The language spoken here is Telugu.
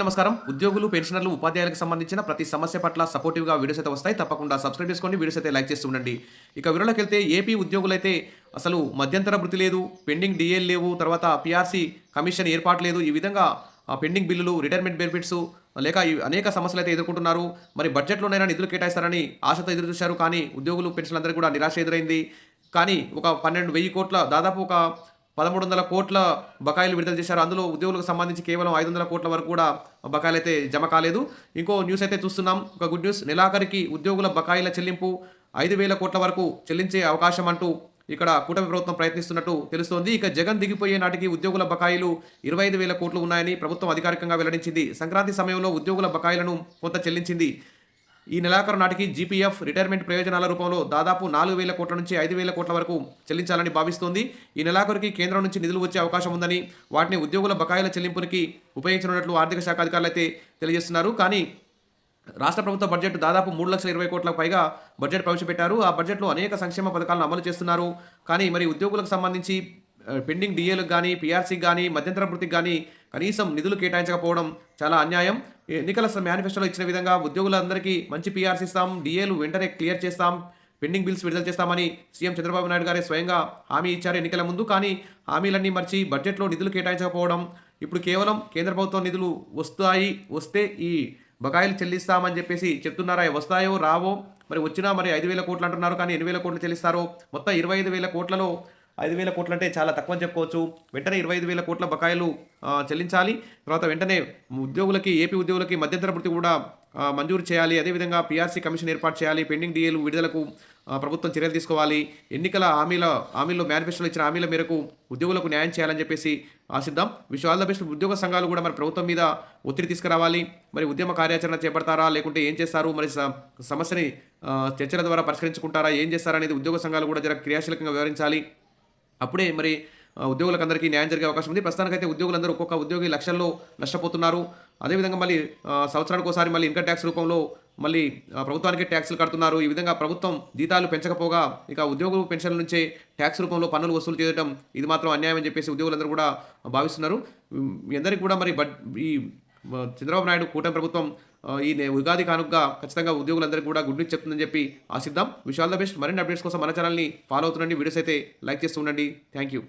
నమస్కారం. ఉద్యోగులు పెన్షనర్లు ఉపాధ్యాయులకు సంబంధించిన ప్రతి సమస్య పట్ల సపోర్టివ్గా వీడియోస్ అయితే వస్తాయి. తప్పకుండా సబ్స్క్రైబ్ చేసుకోండి వీడియోస్ అయితే లైక్ చేస్తూ ఉండండి. ఇక వివరాలకు వెళ్తే ఏపీ ఉద్యోగులైతే అసలు మధ్యంతర భృతి లేదు పెండింగ్ డిఎల్ లేవు తర్వాత పిఆర్సీ కమిషన్ ఏర్పాటు లేదు. ఈ విధంగా పెండింగ్ బిల్లులు రిటైర్మెంట్ బెనిఫిట్స్ లేక అనేక సమస్యలు అయితే ఎదుర్కొంటున్నారు. మరి బడ్జెట్లోనైనా నిధులు కేటాయిస్తారని ఆశతో ఎదురు చూశారు కానీ ఉద్యోగులు పెన్షన్లందరికీ కూడా నిరాశ ఎదురైంది. కానీ ఒక పన్నెండు వెయ్యి కోట్ల దాదాపు ఒక పదమూడు వందల కోట్ల బకాయిలు విడుదల చేశారు. అందులో ఉద్యోగులకు సంబంధించి కేవలం ఐదు వందల కోట్ల వరకు కూడా బకాయిలు అయితే జమ కాలేదు. ఇంకో న్యూస్ అయితే చూస్తున్నాం. ఒక గుడ్ న్యూస్. నెలాఖరికి ఉద్యోగుల బకాయిల చెల్లింపు ఐదు వేల కోట్ల వరకు చెల్లించే అవకాశం అంటూ ఇక్కడ కూటమి ప్రభుత్వం ప్రయత్నిస్తున్నట్టు తెలుస్తోంది. ఇక జగన్ దిగిపోయే నాటికి ఉద్యోగుల బకాయిలు ఇరవై ఐదు వేల కోట్లు ఉన్నాయని ప్రభుత్వం అధికారికంగా వెల్లడించింది. సంక్రాంతి సమయంలో ఉద్యోగుల బకాయిలను కొంత చెల్లించింది. ఈ నెలాఖరు నాటికి జీపీఎఫ్ రిటైర్మెంట్ ప్రయోజనాల రూపంలో దాదాపు నాలుగు వేల కోట్ల నుంచి ఐదు వేల కోట్ల వరకు చెల్లించాలని భావిస్తోంది. ఈ నెలాఖరుకి కేంద్రం నుంచి నిధులు వచ్చే అవకాశం ఉందని వాటిని ఉద్యోగుల బకాయిల చెల్లింపునికి ఉపయోగించనున్నట్లు ఆర్థిక శాఖ అధికారులు అయితే తెలియజేస్తున్నారు. కానీ రాష్ట్ర ప్రభుత్వ బడ్జెట్ దాదాపు మూడు లక్షల ఇరవై కోట్లకు పైగా బడ్జెట్ ప్రవేశపెట్టారు. ఆ బడ్జెట్లో అనేక సంక్షేమ పథకాలను అమలు చేస్తున్నారు. కానీ మరి ఉద్యోగులకు సంబంధించి పెండింగ్ డిఏలకు కానీ పీఆర్సీకి కానీ మధ్యంతర వృత్తికి కానీ కనీసం నిధులు కేటాయించకపోవడం చాలా అన్యాయం. ఎన్నికల మేనిఫెస్టోలో ఇచ్చిన విధంగా ఉద్యోగులందరికీ మంచి పీఆర్స్ ఇస్తాం డిఏలు వెంటనే క్లియర్ చేస్తాం పెండింగ్ బిల్స్ విడుదల చేస్తామని సీఎం చంద్రబాబు నాయుడు గారే స్వయంగా హామీ ఇచ్చారు ఎన్నికల ముందు. కానీ హామీలన్నీ మర్చి బడ్జెట్లో నిధులు కేటాయించకపోవడం ఇప్పుడు కేవలం కేంద్ర ప్రభుత్వం నిధులు వస్తాయి వస్తే ఈ బకాయిలు చెల్లిస్తామని చెప్పేసి చెప్తున్నారా? వస్తాయో రావో? మరి వచ్చినా మరి ఐదు వేల కోట్లు అంటున్నారు కానీ ఎనిమిది వేల కోట్లు చెల్లిస్తారో? మొత్తం ఇరవై ఐదు వేల కోట్లలో ఐదు వేల కోట్లు అంటే చాలా తక్కువ అని చెప్పుకోవచ్చు. వెంటనే ఇరవై ఐదు వేల కోట్ల బకాయిలు చెల్లించాలి. తర్వాత వెంటనే ఉద్యోగులకి ఏపీ ఉద్యోగులకి మధ్యంతర వృత్తి కూడా మంజూరు చేయాలి. అదేవిధంగా పీఆర్సీ కమిషన్ ఏర్పాటు చేయాలి. పెండింగ్ డిఏలు విడుదలకు ప్రభుత్వం చర్యలు తీసుకోవాలి. ఎన్నికల హామీల హామీల్లో మేనిఫెస్టోలో ఇచ్చిన హామీల మేరకు ఉద్యోగులకు న్యాయం చేయాలని చెప్పేసి ఆశిద్దాం. విష్ ఆల్ ద బెస్ట్ ఉద్యోగ సంఘాలు కూడా మరి ప్రభుత్వం మీద ఒత్తిడి తీసుకురావాలి. మరి ఉద్యమ కార్యాచరణ చేపడతారా? లేకుంటే ఏం చేస్తారు? మరి స- సమస్యని చర్చల ద్వారా పరిష్కరించుకుంటారా? ఏం చేస్తారా అనేది ఉద్యోగ సంఘాలు కూడా జర క్రియాశీలకంగా వివరించాలి. అప్పుడే మరి ఉద్యోగులందరికీ ఉద్యోగులకు అందరికీ న్యాయం జరిగే అవకాశం ఉంది. ప్రస్తుతానికైతే ఉద్యోగులందరూ ఒక్కొక్క ఉద్యోగి లక్షల్లో నష్టపోతున్నారు. అదేవిధంగా మళ్ళీ సంవత్సరానికి ఒకసారి మళ్ళీ ఇన్కమ్ ట్యాక్స్ రూపంలో మళ్ళీ ప్రభుత్వానికి ట్యాక్స్లు కడుతున్నారు. ఈ విధంగా ప్రభుత్వం జీతాలు పెంచకపోగా ఇక ఉద్యోగులు పెన్షన్ల నుంచే ట్యాక్స్ రూపంలో పన్నులు వసూలు చేయడం ఇది మాత్రం అన్యాయం అని చెప్పేసి ఉద్యోగులందరూ కూడా భావిస్తున్నారు. మీ అందరికీ కూడా మరి బడ్ ఈ చంద్రబాబు నాయుడు కూటమి ప్రభుత్వం ఈ నే- ఉగాది కానుకగా ఖచ్చితంగా ఉద్యోగులందరికీ కూడా గుడ్ న్యూస్ చెప్తుందని చెప్పి ఆశిద్దాం. విషయాల్ ద బెస్ట్. మరిన్ని అప్డేట్స్ కోసం మన ఛానల్ని ఫాలో అవుతుండండి. వీడియోస్ అయితే లైక్ చేస్తూ ఉండండి. Thank you.